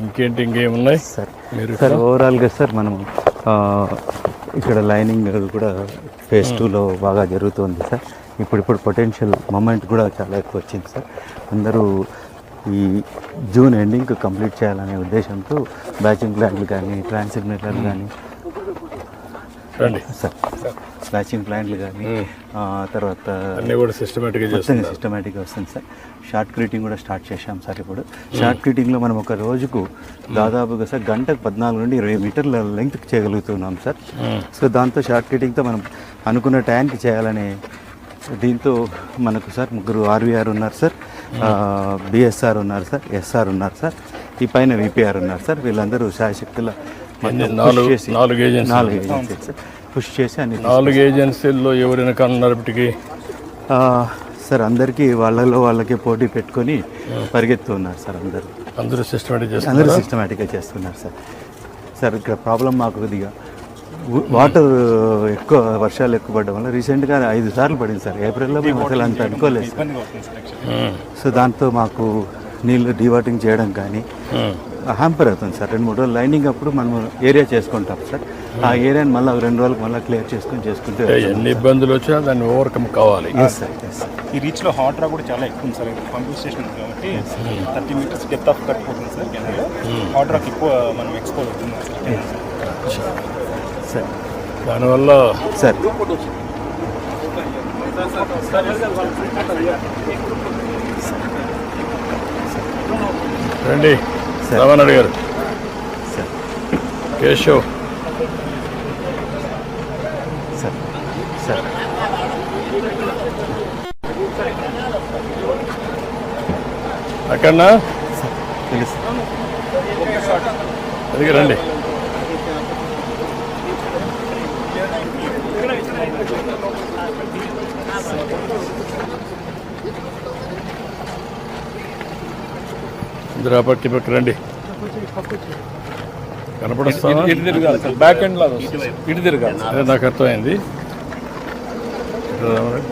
ఇంకేంటి ఇంకేమున్నాయి? సార్ మీరు సార్ ఓవరాల్గా సార్ మనం ఇక్కడ లైనింగ్ కూడా ఫేజ్ టూలో బాగా జరుగుతుంది సార్. ఇప్పుడు ఇప్పుడు పొటెన్షియల్ మూమెంట్ కూడా చాలా ఎక్కువ వచ్చింది సార్. అందరూ ఈ జూన్ ఎండింగ్ కంప్లీట్ చేయాలనే ఉద్దేశంతో బ్యాచింగ్ ప్లాంట్లు కానీ ట్రాన్సిగ్నేటర్లు కానీ. రండి. సార్. బ్యాచింగ్ ప్లాంట్లు కానీ తర్వాత అన్నీ కూడా సిస్టమేటిక్గా సిస్టమేటిక్గా వస్తుంది సార్. షార్ట్ క్రీటింగ్ కూడా స్టార్ట్ చేశాం సార్ ఇప్పుడు. షార్ట్ క్రీటింగ్లో మనం ఒక రోజుకు దాదాపుగా సార్ గంటకు పద్నాలుగు నుండి ఇరవై మీటర్ల లెంగ్త్ చేయగలుగుతున్నాం సార్. సో దాంతో షార్ట్ క్రీటింగ్తో మనం అనుకున్న టైంకి చేయాలనే దీంతో మనకు సార్ ముగ్గురు ఆర్వీఆర్ ఉన్నారు సార్. బిఎస్ఆర్ ఉన్నారు సార్ ఎస్ఆర్ ఉన్నారు సార్. ఈ పైన విపిఆర్ ఉన్నారు సార్. వీళ్ళందరూ శాయశక్తుల? నాలుగు- ఏజెన్సీ పుష్ చేసి అన్ని నాలుగు ఏజెన్సీల్లో ఎవరైనా కన్నరపటికి ఆ, సార్ అందరికీ వాళ్ళలో వాళ్ళకి పోటీ పెట్టుకొని పరిగెత్తున్నారు సార్ అందరూ. అందరూ సిస్టమేటిక్ అందరూ సిస్టమేటిక్గా చేస్తున్నారు సార్. సార్ ఇక్కడ ప్రాబ్లం మాకు కొద్దిగా వాటర్ ఎక్కువ వర్షాలు ఎక్కువ పడడం వల్ల రీసెంట్గా ఐదు సార్లు పడింది సార్. ఏప్రిల్లో మేము అసలు అంత అనుకోలేదు సార్. సో దాంతో మాకు నీళ్ళు డీవాటింగ్ చేయడం కానీ హ్యాంపర్ అవుతుంది సార్. రెండు మూడు రోజులు లైనింగ్ అప్పుడు మనం ఏరియా చేసుకుంటాం సార్. ఆ ఏరియాని మళ్ళీ రెండు రోజులకు మళ్ళీ క్లియర్ చేసుకొని చేసుకుంటే ఎన్ని ఇబ్బందులు వచ్చినా దాన్ని ఓవర్కమ్ కావాలి. ఎస్ సార్ ఎస్ సార్ ఈ రీచ్లో హాట్ రా కూడా చాలా ఎక్కువ ఉంది సార్. పంపింగ్ స్టేషన్ ఉంది కాబట్టి thirty metres depth of cut పోతుంది సార్ కెనాల్ హాట్ రాక్ ఎక్కువ మనం ఎక్స్పోజ్ అవుతుంది సార్. సార్ దానివల్ల సార్ రండి. సార్. రమణ గారు. సార్. కేశవ్. సార్. సార్. అక్కడనా? తెలుసు అది రండి. పట్టి పక్క రండి. కనపడుస్తావా? ఇటు తిరగాలి సార్. బ్యాక్ ఎండ్ లాగా వస్తుంది. ఇటు తిరగాలి అదే నాకు అర్థమైంది. రావాలి.